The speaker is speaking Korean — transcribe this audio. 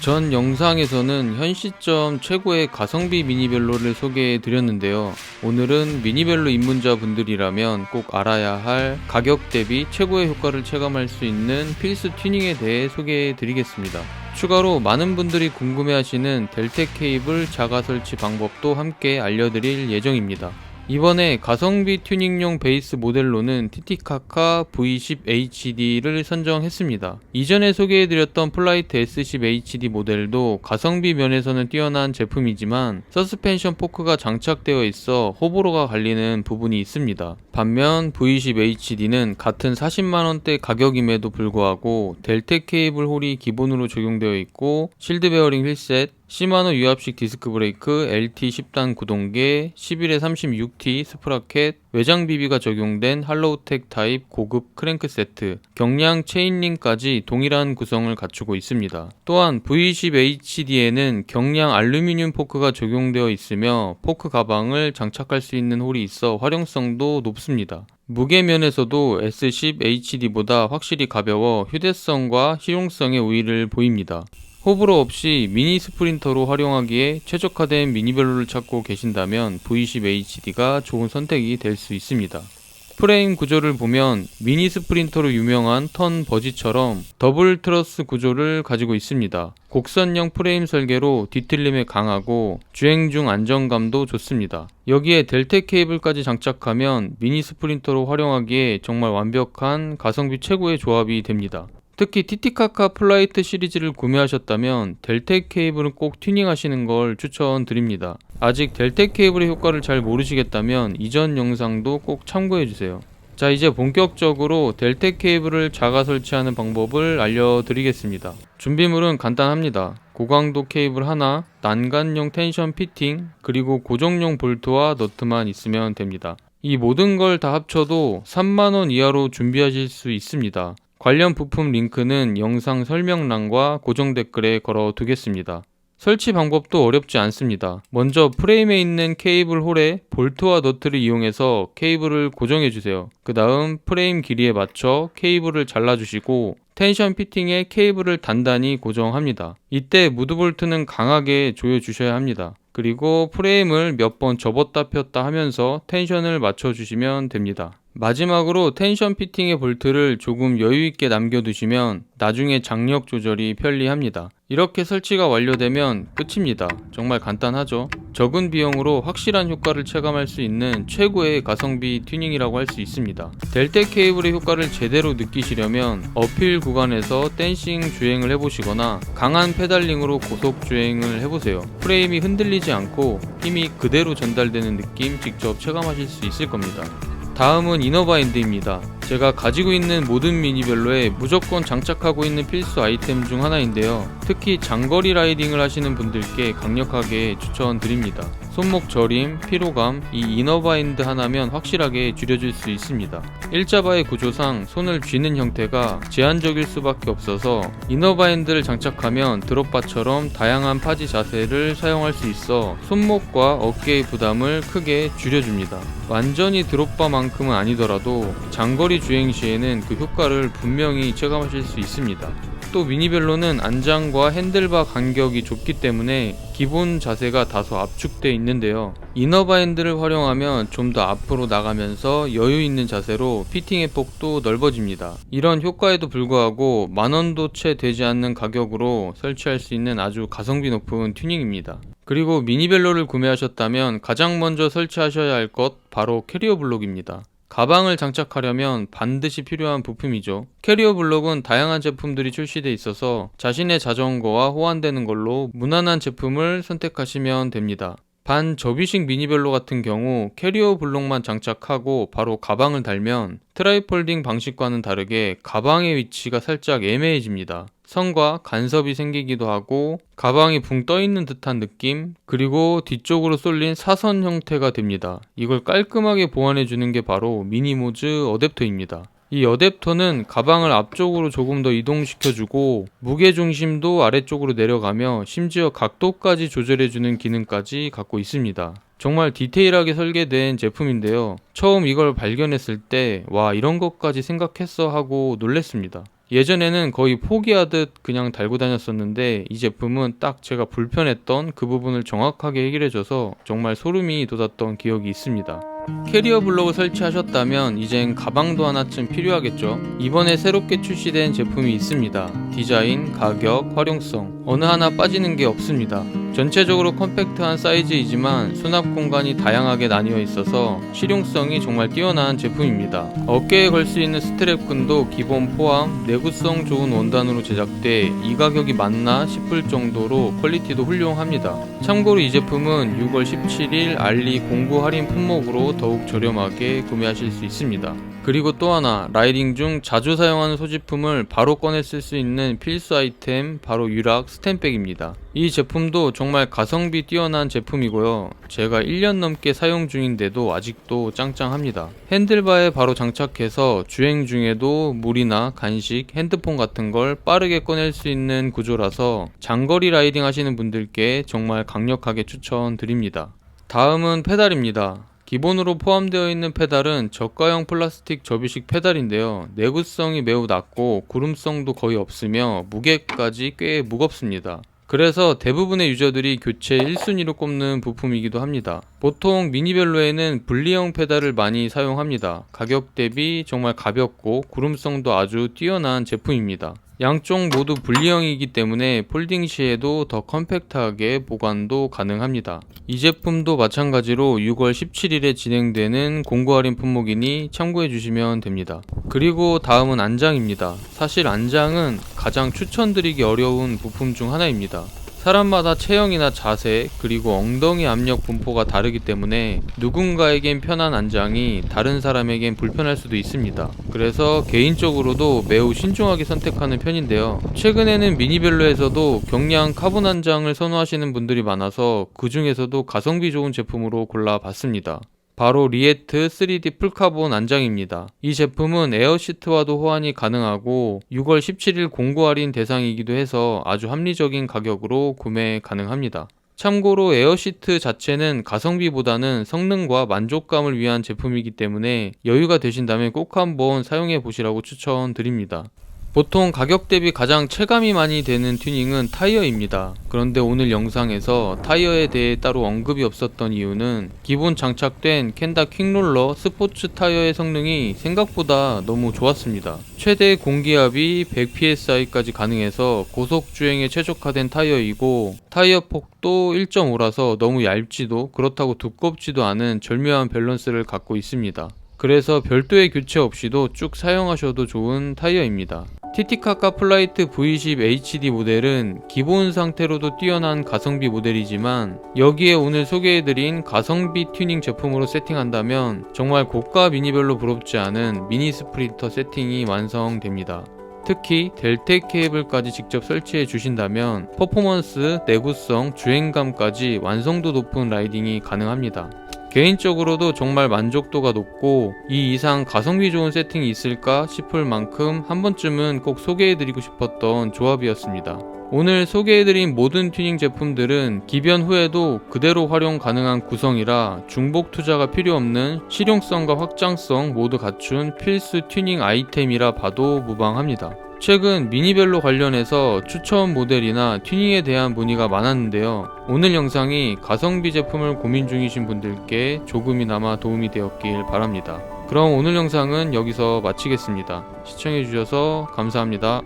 전 영상에서는 현 시점 최고의 가성비 미니벨로를 소개해 드렸는데요. 오늘은 미니벨로 입문자 분들이라면 꼭 알아야 할 가격 대비 최고의 효과를 체감할 수 있는 필수 튜닝에 대해 소개해 드리겠습니다. 추가로 많은 분들이 궁금해 하시는 델텍 케이블 자가 설치 방법도 함께 알려드릴 예정입니다. 이번에 가성비 튜닝용 베이스 모델로는 티티카카 V10HD를 선정했습니다. 이전에 소개해드렸던 플라이트 S10HD 모델도 가성비 면에서는 뛰어난 제품이지만 서스펜션 포크가 장착되어 있어 호불호가 갈리는 부분이 있습니다. 반면 V10HD는 같은 40만원대 가격임에도 불구하고 델텍 케이블 홀이 기본으로 적용되어 있고 실드 베어링 휠셋, 시마노 유압식 디스크 브레이크, LT 10단 구동계, 11에 36T 스프라켓, 외장 비비가 적용된 할로우텍 타입 고급 크랭크 세트, 경량 체인링까지 동일한 구성을 갖추고 있습니다. 또한 V10HD에는 경량 알루미늄 포크가 적용되어 있으며 포크 가방을 장착할 수 있는 홀이 있어 활용성도 높습니다. 무게 면에서도 S10HD보다 확실히 가벼워 휴대성과 실용성의 우위를 보입니다. 호불호 없이 미니 스프린터로 활용하기에 최적화된 미니벨로를 찾고 계신다면 V10HD가 좋은 선택이 될 수 있습니다. 프레임 구조를 보면 미니 스프린터로 유명한 턴 버지처럼 더블 트러스 구조를 가지고 있습니다. 곡선형 프레임 설계로 뒤틀림에 강하고 주행 중 안정감도 좋습니다. 여기에 델텍 케이블까지 장착하면 미니 스프린터로 활용하기에 정말 완벽한 가성비 최고의 조합이 됩니다. 특히 티티카카 플라이트 시리즈를 구매하셨다면 델텍 케이블은 꼭 튜닝하시는 걸 추천드립니다. 아직 델텍 케이블의 효과를 잘 모르시겠다면 이전 영상도 꼭 참고해주세요. 자 이제 본격적으로 델텍 케이블을 자가 설치하는 방법을 알려드리겠습니다. 준비물은 간단합니다. 고강도 케이블 하나, 난간용 텐션 피팅, 그리고 고정용 볼트와 너트만 있으면 됩니다. 이 모든 걸 다 합쳐도 3만원 이하로 준비하실 수 있습니다. 관련 부품 링크는 영상 설명란과 고정 댓글에 걸어 두겠습니다. 설치 방법도 어렵지 않습니다. 먼저 프레임에 있는 케이블 홀에 볼트와 너트를 이용해서 케이블을 고정해 주세요. 그 다음 프레임 길이에 맞춰 케이블을 잘라주시고 텐션 피팅에 케이블을 단단히 고정합니다. 이때 무드 볼트는 강하게 조여 주셔야 합니다. 그리고 프레임을 몇 번 접었다 폈다 하면서 텐션을 맞춰 주시면 됩니다. 마지막으로 텐션 피팅의 볼트를 조금 여유있게 남겨두시면 나중에 장력 조절이 편리합니다. 이렇게 설치가 완료되면 끝입니다. 정말 간단하죠? 적은 비용으로 확실한 효과를 체감할 수 있는 최고의 가성비 튜닝이라고 할 수 있습니다. 델텍 케이블의 효과를 제대로 느끼시려면 어필 구간에서 댄싱 주행을 해보시거나 강한 페달링으로 고속 주행을 해보세요. 프레임이 흔들리지 않고 힘이 그대로 전달되는 느낌 직접 체감하실 수 있을 겁니다. 다음은 이너바인드입니다. 제가 가지고 있는 모든 미니벨로에 무조건 장착하고 있는 필수 아이템 중 하나인데요. 특히 장거리 라이딩을 하시는 분들께 강력하게 추천드립니다. 손목 저림, 피로감, 이 이너바인드 하나면 확실하게 줄여줄 수 있습니다. 일자바의 구조상 손을 쥐는 형태가 제한적일 수밖에 없어서 이너바인드를 장착하면 드롭바처럼 다양한 파지 자세를 사용할 수 있어 손목과 어깨의 부담을 크게 줄여줍니다. 완전히 드롭바만큼은 아니더라도 장거리 주행 시에는 그 효과를 분명히 체감하실 수 있습니다. 또 미니벨로는 안장과 핸들바 간격이 좁기 때문에 기본 자세가 다소 압축되어 있는데요. 이너바인드를 활용하면 좀 더 앞으로 나가면서 여유 있는 자세로 피팅의 폭도 넓어집니다. 이런 효과에도 불구하고 만원도 채 되지 않는 가격으로 설치할 수 있는 아주 가성비 높은 튜닝입니다. 그리고 미니벨로를 구매하셨다면 가장 먼저 설치하셔야 할 것 바로 캐리어 블록입니다. 가방을 장착하려면 반드시 필요한 부품이죠. 캐리어 블록은 다양한 제품들이 출시돼 있어서 자신의 자전거와 호환되는 걸로 무난한 제품을 선택하시면 됩니다. 반 접이식 미니벨로 같은 경우 캐리어 블록만 장착하고 바로 가방을 달면 트라이폴딩 방식과는 다르게 가방의 위치가 살짝 애매해집니다. 선과 간섭이 생기기도 하고 가방이 붕 떠 있는 듯한 느낌 그리고 뒤쪽으로 쏠린 사선 형태가 됩니다. 이걸 깔끔하게 보완해 주는 게 바로 미니모즈 어댑터입니다. 이 어댑터는 가방을 앞쪽으로 조금 더 이동시켜주고 무게 중심도 아래쪽으로 내려가며 심지어 각도까지 조절해주는 기능까지 갖고 있습니다. 정말 디테일하게 설계된 제품인데요. 처음 이걸 발견했을 때, 와, 이런 것까지 생각했어 하고 놀랬습니다. 예전에는 거의 포기하듯 그냥 달고 다녔었는데 이 제품은 딱 제가 불편했던 그 부분을 정확하게 해결해줘서 정말 소름이 돋았던 기억이 있습니다. 캐리어 블록을 설치하셨다면 이젠 가방도 하나쯤 필요하겠죠. 이번에 새롭게 출시된 제품이 있습니다. 디자인, 가격, 활용성 어느 하나 빠지는 게 없습니다. 전체적으로 컴팩트한 사이즈이지만 수납 공간이 다양하게 나뉘어 있어서 실용성이 정말 뛰어난 제품입니다. 어깨에 걸 수 있는 스트랩끈도 기본 포함, 내구성 좋은 원단으로 제작돼 이 가격이 맞나 싶을 정도로 퀄리티도 훌륭합니다. 참고로 이 제품은 6월 17일 알리 공구 할인 품목으로 더욱 저렴하게 구매하실 수 있습니다. 그리고 또 하나 라이딩 중 자주 사용하는 소지품을 바로 꺼내 쓸 수 있는 필수 아이템 바로 유락 스탬백입니다. 이 제품도 정말 가성비 뛰어난 제품이고요. 제가 1년 넘게 사용 중인데도 아직도 짱짱합니다. 핸들바에 바로 장착해서 주행 중에도 물이나 간식, 핸드폰 같은 걸 빠르게 꺼낼 수 있는 구조라서 장거리 라이딩 하시는 분들께 정말 강력하게 추천드립니다. 다음은 페달입니다. 기본으로 포함되어 있는 페달은 저가형 플라스틱 접이식 페달인데요. 내구성이 매우 낮고 구름성도 거의 없으며 무게까지 꽤 무겁습니다. 그래서 대부분의 유저들이 교체 1순위로 꼽는 부품이기도 합니다. 보통 미니벨로에는 분리형 페달을 많이 사용합니다. 가격 대비 정말 가볍고 구름성도 아주 뛰어난 제품입니다. 양쪽 모두 분리형이기 때문에 폴딩 시에도 더 컴팩트하게 보관도 가능합니다. 이 제품도 마찬가지로 6월 17일에 진행되는 공고 할인 품목이니 참고해 주시면 됩니다. 그리고 다음은 안장입니다. 사실 안장은 가장 추천드리기 어려운 부품 중 하나입니다. 사람마다 체형이나 자세 그리고 엉덩이 압력 분포가 다르기 때문에 누군가에겐 편한 안장이 다른 사람에겐 불편할 수도 있습니다. 그래서 개인적으로도 매우 신중하게 선택하는 편인데요. 최근에는 미니벨로에서도 경량 카본 안장을 선호하시는 분들이 많아서 그 중에서도 가성비 좋은 제품으로 골라봤습니다. 바로 리에트 3D 풀카본 안장입니다. 이 제품은 에어시트와도 호환이 가능하고 6월 17일 공고 할인 대상이기도 해서 아주 합리적인 가격으로 구매 가능합니다. 참고로 에어시트 자체는 가성비보다는 성능과 만족감을 위한 제품이기 때문에 여유가 되신다면 꼭 한번 사용해 보시라고 추천드립니다. 보통 가격 대비 가장 체감이 많이 되는 튜닝은 타이어입니다. 그런데 오늘 영상에서 타이어에 대해 따로 언급이 없었던 이유는 기본 장착된 켄다 퀵롤러 스포츠 타이어의 성능이 생각보다 너무 좋았습니다. 최대 공기압이 100psi까지 가능해서 고속 주행에 최적화된 타이어이고 타이어 폭도 1.5라서 너무 얇지도 그렇다고 두껍지도 않은 절묘한 밸런스를 갖고 있습니다. 그래서 별도의 교체 없이도 쭉 사용하셔도 좋은 타이어입니다. 티티카카 플라이트 V10 HD 모델은 기본 상태로도 뛰어난 가성비 모델이지만 여기에 오늘 소개해드린 가성비 튜닝 제품으로 세팅한다면 정말 고가 미니별로 부럽지 않은 미니 스프린터 세팅이 완성됩니다. 특히 델텍 케이블까지 직접 설치해 주신다면 퍼포먼스, 내구성, 주행감까지 완성도 높은 라이딩이 가능합니다. 개인적으로도 정말 만족도가 높고 이 이상 가성비 좋은 세팅이 있을까 싶을 만큼 한 번쯤은 꼭 소개해드리고 싶었던 조합이었습니다. 오늘 소개해드린 모든 튜닝 제품들은 기변 후에도 그대로 활용 가능한 구성이라 중복 투자가 필요 없는 실용성과 확장성 모두 갖춘 필수 튜닝 아이템이라 봐도 무방합니다. 최근 미니벨로 관련해서 추천 모델이나 튜닝에 대한 문의가 많았는데요. 오늘 영상이 가성비 제품을 고민 중이신 분들께 조금이나마 도움이 되었길 바랍니다. 그럼 오늘 영상은 여기서 마치겠습니다. 시청해주셔서 감사합니다.